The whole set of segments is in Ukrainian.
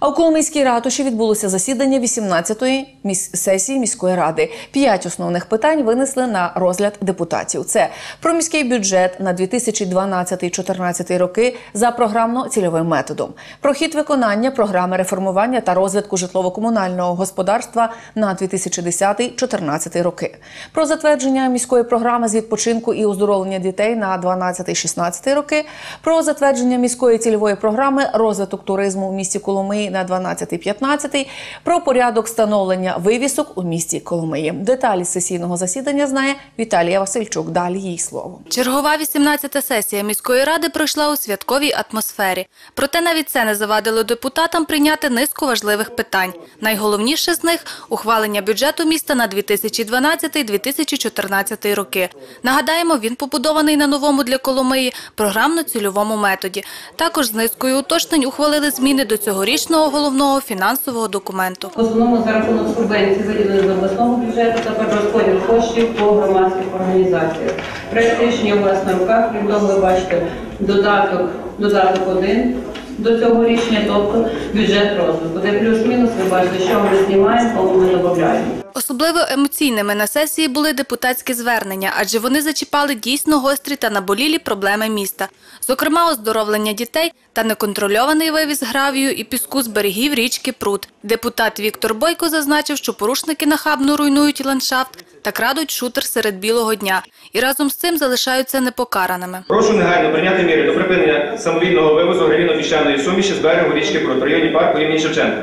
А у Коломийській ратуші відбулося засідання 18-ї міс- сесії міської ради. П'ять основних питань винесли на розгляд депутатів. Це про міський бюджет на 2012-2014 роки за програмно-цільовим методом, про хід виконання програми реформування та розвитку житлово-комунального господарства на 2010-2014 роки, про затвердження міської програми з відпочинку і оздоровлення дітей на 12-16 роки, про затвердження міської цільової програми розвиток туризму в місті Коломиї на 12-15, про порядок встановлення вивісок у місті Коломиї. Деталі сесійного засідання знає Віталія Васильчук. Далі їй слово. Чергова 18-та сесія міської ради пройшла у святковій атмосфері. Проте навіть це не завадило депутатам прийняти низку важливих питань. Найголовніше з них – ухвалення бюджету міста на 2012-2014 роки. Нагадаємо, він побудований на новому для Коломиї програмно-цільовому методі. Також з низкою уточнень ухвалили зміни до цьогорічного головного фінансового документу. В основному за рахунок субвенції виділені з обласного бюджету та перерозподіл коштів по громадських організаціях. Проект рішення у вас на руках, крім того, ви бачите додаток, додаток один до цього рішення, тобто бюджет розвитку, де плюс-мінус ви бачите, що ми знімаємо, кому ми додаємо. Особливо емоційними на сесії були депутатські звернення, адже вони зачіпали дійсно гострі та наболілі проблеми міста. Зокрема, оздоровлення дітей та неконтрольований вивіз гравію і піску з берегів річки Прут. Депутат Віктор Бойко зазначив, що порушники нахабно руйнують ландшафт та крадуть шутер серед білого дня і разом з цим залишаються непокараними. Прошу негайно прийняти міри до припинення самовільного вивозу гравійно-піщаної суміші з берегу річки Прут в районі парку імені Шевченка.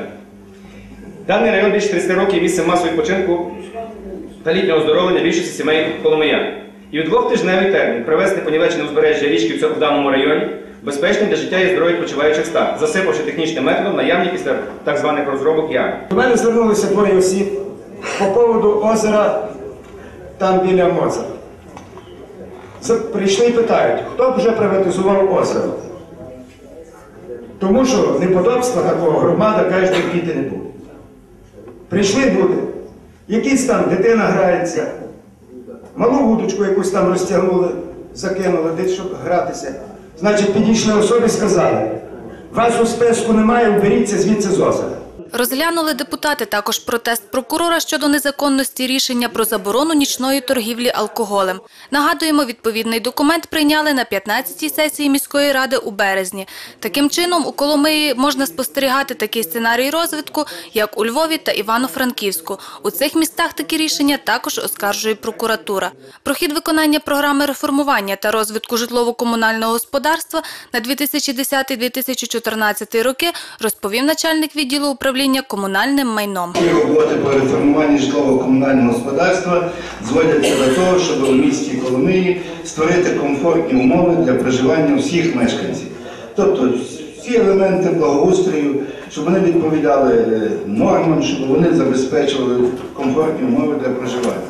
Даний район більше 30 років є місцем масового відпочинку та літнього оздоровлення більшості сімей Коломиян. І у двохтижневий термін привести понівечене узбережжя річки в даному районі безпечним для життя і здоров'я відпочиваючих стан, засипавши технічним методом наявні після так званих розробок ями. До мене звернулися двоє осіб по поводу озера там біля. З- Прийшли і питають, хто б вже приватизував озеро. Тому що неподобства такого громада каже, діти не буде. Прийшли люди, якийсь там дитина грається, малу вудочку якусь там розтягнули, закинули, десь щоб гратися. Значить, підійшли особи і сказали, вас у списку немає, уберіться звідси з озера. Розглянули депутати також протест прокурора щодо незаконності рішення про заборону нічної торгівлі алкоголем. Нагадуємо, відповідний документ прийняли на 15-й сесії міської ради у березні. Таким чином, у Коломиї можна спостерігати такий сценарій розвитку, як у Львові та Івано-Франківську. У цих містах такі рішення також оскаржує прокуратура. Про хід виконання програми реформування та розвитку житлово-комунального господарства на 2010-2014 роки розповів начальник відділу управління комунальним майном. Роботи по реформуванню житлово-комунального господарства зводяться до того, щоб у місті Коломиї створити комфортні умови для проживання всіх мешканців. Тобто всі елементи благоустрою, щоб вони відповідали е, нормам, щоб вони забезпечували комфортні умови для проживання.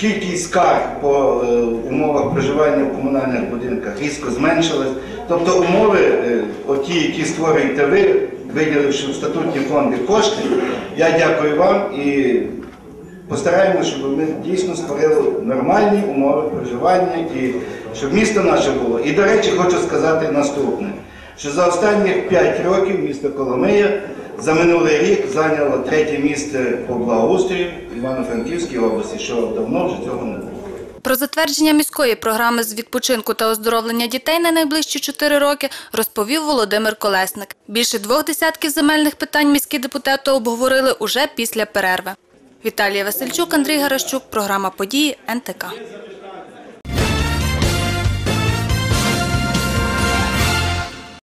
Кількість скарг по е, умовах проживання в комунальних будинках різко зменшилась. Тобто умови, е, оті, які створюєте ви, виділивши в статутні фонди кошти, я дякую вам і постараємося, щоб ми дійсно створили нормальні умови проживання і щоб місто наше було. І, до речі, хочу сказати наступне, що за останні 5 років місто Коломия за минулий рік зайняло третє місце по благоустрою в Івано-Франківській області, що давно вже цього не було. Про затвердження міської програми з відпочинку та оздоровлення дітей на найближчі чотири роки розповів Володимир Колесник. Більше двох десятків земельних питань міські депутати обговорили уже після перерви. Віталія Васильчук, Андрій Гаращук, програма «Події» НТК.